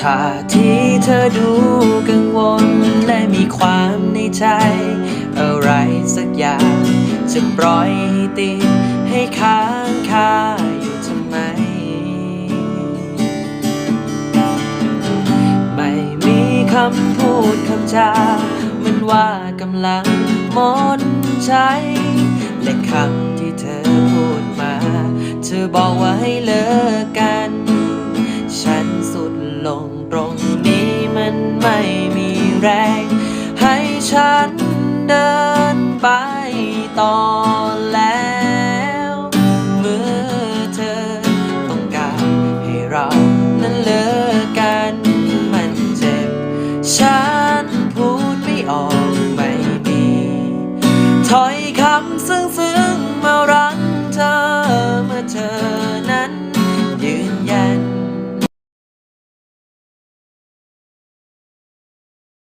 ท่าทีเธอดูกังวลและมีความในใจ อะไรสักอย่างจะปล่อยให้ติดให้ค้างคาอยู่ทำไม ไม่มีคำพูดคำจาเหมันว่ากำลังหมดใจ และคำที่เธอพูดมา เธอบอกว่าให้เลิกกัน ไม่มีแรง ให้ฉันเดินไปต่อแล้ว เมื่อเธอต้องการให้เรานั้นเลิกกันมันเจ็บ ฉันพูดไม่ออกไม่มีถอยคำซึ้งๆมารังเธอเมื่อเธอนั้น